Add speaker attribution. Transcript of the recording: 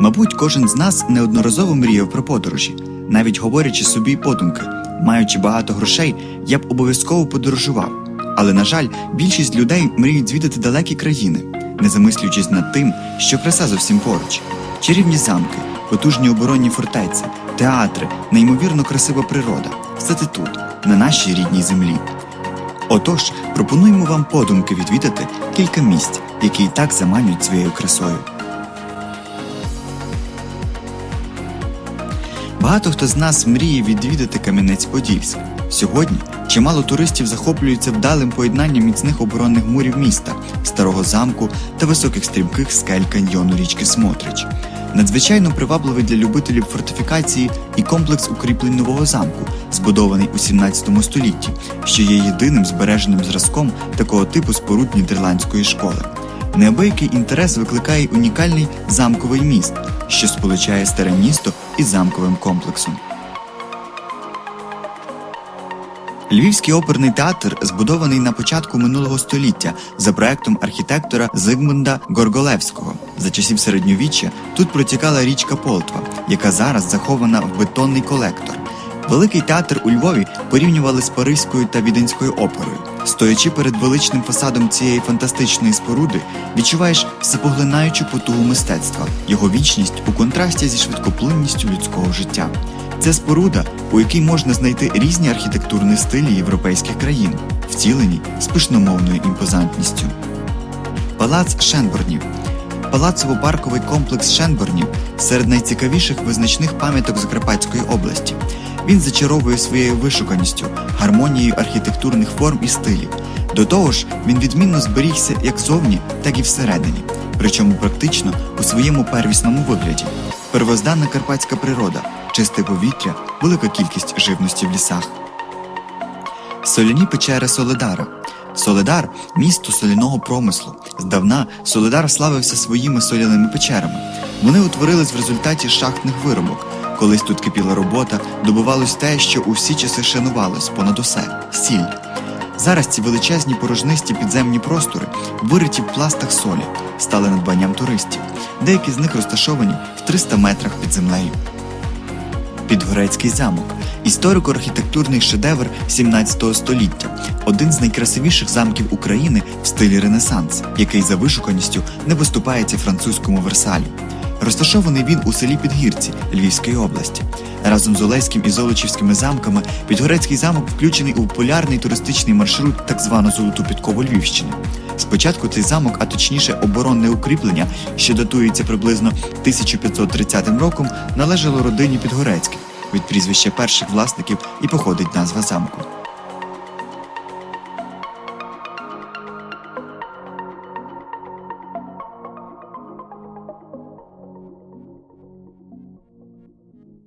Speaker 1: Мабуть, кожен з нас неодноразово мріяв про подорожі, навіть говорячи собі подумки, маючи багато грошей, я б обов'язково подорожував. Але, на жаль, більшість людей мріють звідати далекі країни, не замислюючись над тим, що краса зовсім поруч. Чарівні замки, потужні оборонні фортеці, театри, неймовірно красива природа все це тут, на нашій рідній землі. Отож, пропонуємо вам подумки відвідати кілька місць, які і так заманюють своєю красою. Багато хто з нас мріє відвідати Кам'янець-Подільськ. Сьогодні чимало туристів захоплюються вдалим поєднанням міцних оборонних мурів міста, старого замку та високих стрімких скель каньйону річки Смотрич. Надзвичайно привабливий для любителів фортифікації і комплекс укріплень нового замку, збудований у 17 столітті, що є єдиним збереженим зразком такого типу споруд нідерландської школи. Неабиякий інтерес викликає унікальний замковий міст, що сполучає старе місто із замковим комплексом. Львівський оперний театр збудований на початку минулого століття за проектом архітектора Зигмунда Горголевського. За часів середньовіччя тут протікала річка Полтва, яка зараз захована в бетонний колектор. Великий театр у Львові порівнювали з Паризькою та Віденською оперою. Стоячи перед величним фасадом цієї фантастичної споруди, відчуваєш всепоглинаючу потугу мистецтва, його вічність у контрасті зі швидкоплинністю людського життя. Це споруда, у якій можна знайти різні архітектурні стилі європейських країн, втілені з пишномовною імпозантністю. Палац Шенборнів Палацово-парковий комплекс Шенборнів серед найцікавіших визначних пам'яток Закарпатської області. Він зачаровує своєю вишуканістю, гармонією архітектурних форм і стилів. До того ж, він відмінно зберігся як зовні, так і всередині, причому практично у своєму первісному вигляді. Первозданна карпатська природа, чисте повітря, велика кількість живності в лісах. Соляні печери Соледара. Соледар місто соляного промислу. Здавна Соледар славився своїми соляними печерами. Вони утворились в результаті шахтних виробок. Колись тут кипіла робота, добувалось те, що у всі часи шанувалось понад усе сіль. Зараз ці величезні порожнисті підземні простори, вириті в пластах солі, стали надбанням туристів. Деякі з них розташовані в 300 метрах під землею. Підгорецький замок історико-архітектурний шедевр 17 століття, один з найкрасивіших замків України в стилі Ренесанс, який за вишуканістю не виступається французькому Версалю. Розташований він у селі Підгірці Львівської області. Разом з Олеським і Золочівськими замками Підгорецький замок включений у популярний туристичний маршрут так звану Золоту підкову Львівщини. Спочатку цей замок, а точніше оборонне укріплення, що датується приблизно 1530 роком, належало родині Підгорецьких. Від прізвища перших власників і походить назва замку.